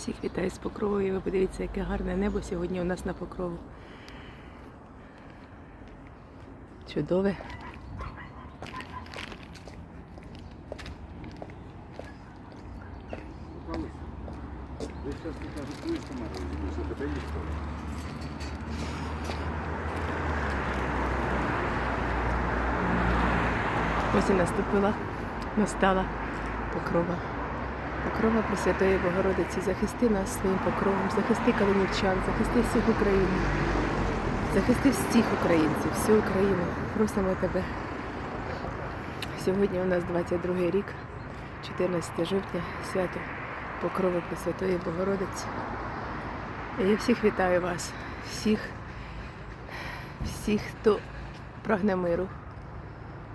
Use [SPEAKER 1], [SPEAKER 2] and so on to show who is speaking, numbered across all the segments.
[SPEAKER 1] Всіх вітаю з покровою. Ви подивіться, яке гарне небо сьогодні у нас на покрову. Чудове. Ось і наступила, настала покрова. Покрова Пресвятої Богородиці, захисти нас своїм покровом, захисти калинівчан, захисти всіх України, захисти всіх українців, всю Україну. Просимо тебе. Сьогодні у нас 22 рік, 14 жовтня, свято Покрови Пресвятої Богородиці. І я всіх вітаю вас, всіх, всіх, хто прагне миру,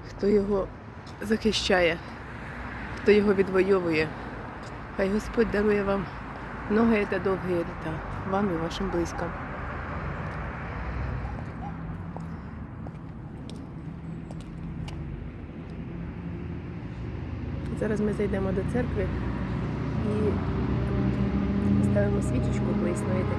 [SPEAKER 1] хто його захищає, хто його відвоює. Хай Господь дарує вам ноги та довгі літа, вам і вашим близьким. Зараз ми зайдемо до церкви і ставимо свічечку, ви існує такий звичай.